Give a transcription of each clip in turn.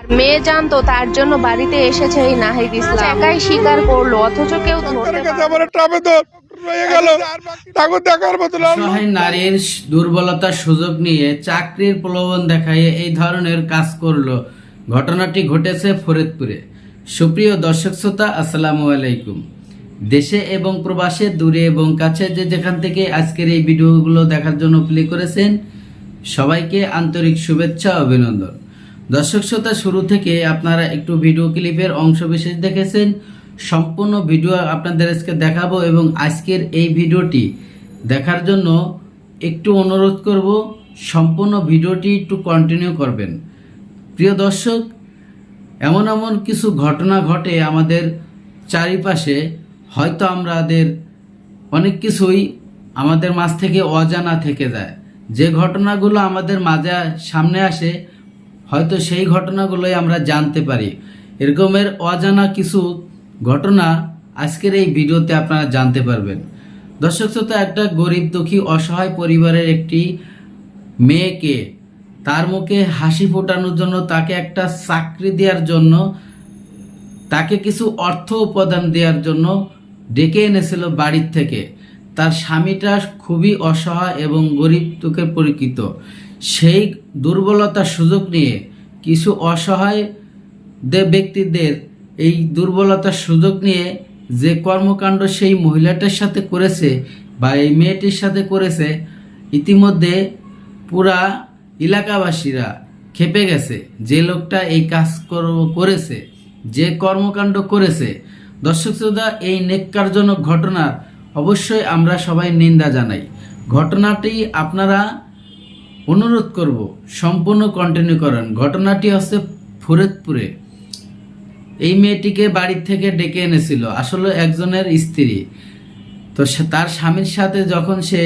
আর মেয়ে জানতো তার জন্য বাড়িতে এসেছে এই নাহিদ ইসলাম। একাই স্বীকার করল অথচ কেউ ধরতে অসহায় নারীর দুর্বলতার সুযোগ নিয়ে চাকরির প্রলোভন দেখাইয়ে এই ধরনের কাজ করল। ঘটনাটি ঘটেছে ফরিদপুরে। সুপ্রিয় দর্শক শ্রোতা আসসালামু আলাইকুম। দেশে এবং প্রবাসে দূরে এবং কাছে যে যেখান থেকে আজকের এই ভিডিওগুলো দেখার জন্য প্লে করেছেন সবাইকে আন্তরিক শুভেচ্ছা অভিনন্দন। দর্শক শ্রোতা, শুরু থেকে আপনারা একটু ভিডিও ক্লিপের অংশ বিশেষ দেখেছেন। সম্পূর্ণ ভিডিও আপনাদের আজকে দেখাবো এবং আজকের এই ভিডিওটি দেখার জন্য একটু অনুরোধ করব, সম্পূর্ণ ভিডিওটি একটু কন্টিনিউ করবেন। প্রিয় দর্শক, এমন এমন কিছু ঘটনা ঘটে আমাদের চারিপাশে, হয়তো আমাদের অনেক কিছুই আমাদের মাঝ থেকে অজানা থেকে যায়। যে ঘটনাগুলো আমাদের মাঝে সামনে আসে হয়তো সেই ঘটনাগুলোই আমরা জানতে পারি। এরকমের অজানা কিছু ঘটনা আজকের এই ভিডিওতে আপনারা জানতে পারবেন। দর্শক শ্রোতা, একটা গরিব দুঃখী অসহায় পরিবারের একটি মেয়েকে তার মুখে হাসি ফোটানোর জন্য, তাকে একটা চাকরি দেওয়ার জন্য, তাকে কিছু অর্থ উপাদান দেওয়ার জন্য ডেকে এনেছিল বাড়ির থেকে। তার স্বামীটা খুবই অসহায় এবং গরিব দুঃখের পরিচিত। সেই দুর্বলতার সুযোগ নিয়ে কিছু অসহায় ব্যক্তিদের এই দুর্বলতার সুযোগ নিয়ে যে কর্মকাণ্ড সেই মহিলাটার সাথে করেছে বা এই মেয়েটির সাথে করেছে, ইতিমধ্যে পুরা এলাকাবাসীরা খেপে গেছে। যে লোকটা এই কাজ কর- করেছে, যে কর্মকাণ্ড করেছে। দর্শক শ্রোতা, এই নেককারজনক ঘটনার অবশ্যই আমরা সবাই নিন্দা জানাই। ঘটনাটি আপনারা অনুরোধ করব, সম্পূর্ণ কন্টিনিউ করেন। ঘটনাটি হচ্ছে ফরিদপুরে। এই মেয়েটিকে বাড়ির থেকে ডেকে এনেছিল। আসলে একজনের স্ত্রী। তো তার স্বামীর সাথে যখন সে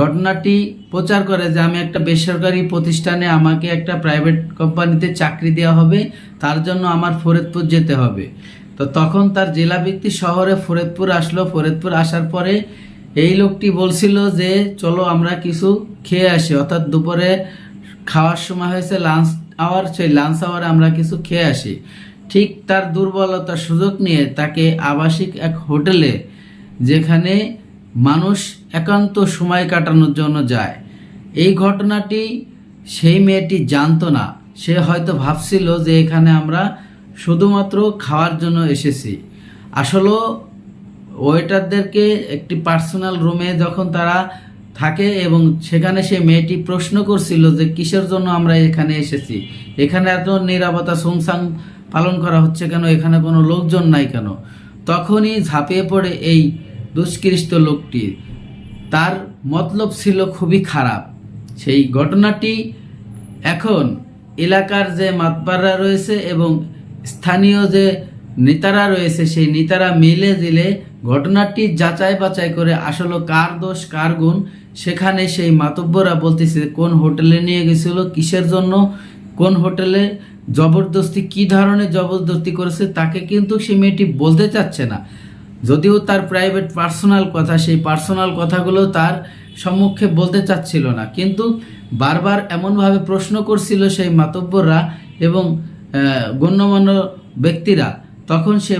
ঘটনাটি প্রচার করে যে আমি একটা বেসরকারি প্রতিষ্ঠানে আমাকে একটা প্রাইভেট কোম্পানিতে চাকরি দেওয়া হবে, তার জন্য আমার ফরিদপুর যেতে হবে। তো তখন তার জেলা ভিত্তি শহরে ফরিদপুর আসলো। ফরিদপুর আসার পরে এই লোকটি বলছিল যে, চলো আমরা কিছু খেয়ে আসি। অর্থাৎ দুপুরে খাওয়ার সময় হয়েছে লাঞ্চ আওয়ার, সেই লাঞ্চ আওয়ারে আমরা কিছু খেয়ে আসি। ঠিক তার দুর্বলতার সুযোগ নিয়ে তাকে আবাসিক এক হোটেলে, যেখানে মানুষ একান্ত সময় কাটানোর জন্য যায়। এই ঘটনাটি সেই মেয়েটি জানতো না। সে হয়তো ভাবছিল যে এখানে আমরা শুধুমাত্র খাওয়ার জন্য এসেছি। আসলে ওয়েটারদেরকে একটি পার্সোনাল রুমে যখন তারা থাকে এবং সেখানে সে মেয়েটি প্রশ্ন করছিল যে কিসের জন্য আমরা এখানে এসেছি? এখানে এত নিরাপত্তা সংসাং পালন করা হচ্ছে কেন? এখানে কোনো লোকজন নাই কেন? তখনই ঝাঁপিয়ে পড়ে এই দুষ্কৃষ্ট লোকটি। তার মতলব ছিল খুবই খারাপ। সেই ঘটনাটি এখন এলাকার যে মাতবাররা রয়েছে এবং স্থানীয় যে নেতারা রয়েছে, সেই নেতারা মিলে দিলে ঘটনাটি যাচাই বাছাই করে আসলে কার দোষ, কার গুণ। সেখানে সেই মাতব্বরা বলতেছে, কোন হোটেলে নিয়ে গেছিল, কিসের জন্য, কোন হোটেলে জবরদস্তি, কি ধরনের জবরদস্তি করেছে, তাকে কিন্তু সে মেয়েটি বলতে চাচ্ছে না। যদিও তার প্রাইভেট পার্সোনাল কথা, সেই পার্সোনাল কথাগুলো তার সম্মুখে বলতে চাচ্ছিল না। কিন্তু বারবার এমনভাবে প্রশ্ন করছিল সেই মাতব্বররা এবং গণ্যমান্য ব্যক্তিরা। তখন সে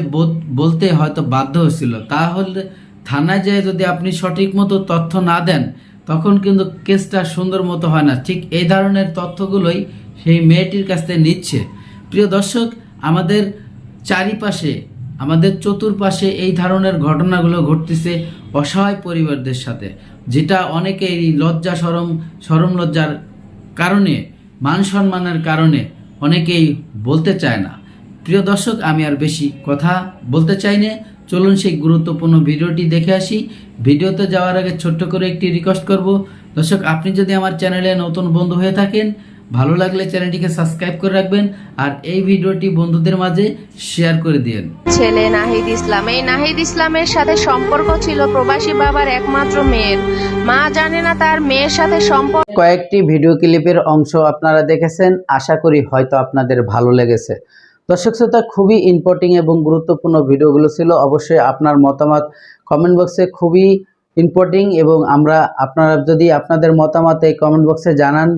বলতে হয়তো বাধ্য হয়েছিল। তাহলে থানায় যেয়ে যদি আপনি সঠিক মতো তথ্য না দেন, তখন কিন্তু কেসটা সুন্দর মতো হয় না। ঠিক এই ধরনের তথ্যগুলোই সেই মেয়েটির কাছ থেকে নিচ্ছে। প্রিয় দর্শক, আমাদের চারিপাশে, আমাদের চতুর্পাশে এই ধরনের ঘটনাগুলো ঘটতেছে অসহায় পরিবারদের সাথে, যেটা অনেকেই লজ্জা, সরম সরম লজ্জার কারণে, মান সম্মানের কারণে অনেকেই বলতে চায় না। প্রিয় দর্শক আমি আর বেশি কথা বলতে চাই না। চলুন সেই গুরুত্বপূর্ণ ভিডিওটি দেখে আসি। ভিডিওতে যাওয়ার আগে ছোট্ট করে একটি রিকোয়েস্ট করব। দর্শক আপনি যদি আমার চ্যানেলে নতুন বন্ধু হয়ে থাকেন ভালো লাগলে চ্যানেলটিকে সাবস্ক্রাইব করে রাখবেন আর এই ভিডিওটি বন্ধুদের মাঝে শেয়ার করে দিন ছেলে নাহিদ ইসলাম এই নাহিদ ইসলামের সাথে সম্পর্ক ছিল প্রবাসী বাবার একমাত্র মেয়ের। মা জানে না তার মেয়ের সাথে সম্পর্ক। কয়েকটি ভিডিও ক্লিপের অংশ আপনারা দেখেছেন। আশা করি হয়তো আপনাদের ভালো লেগেছে। দর্শক শ্রোতা, খুবই ইম্পর্টিং এবং গুরুত্বপূর্ণ ভিডিওগুলো ছিল। অবশ্যই আপনার মতামত কমেন্ট বক্সে খুবই ইম্পর্টিং এবং আমরা আপনারা যদি আপনাদের মতামত এই কমেন্ট বক্সে জানান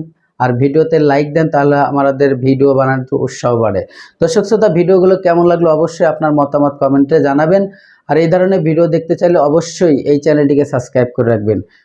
আর ভিডিওতে লাইক দেন, তাহলে আমাদের ভিডিও বানানোর উৎসাহ বাড়ে। দর্শক শ্রোতা, ভিডিওগুলো কেমন লাগল অবশ্যই আপনার মতামত কমেন্টে জানাবেন। আর এই ধরনের ভিডিও দেখতে চাইলে অবশ্যই এই চ্যানেলটিকে সাবস্ক্রাইব করে রাখবেন।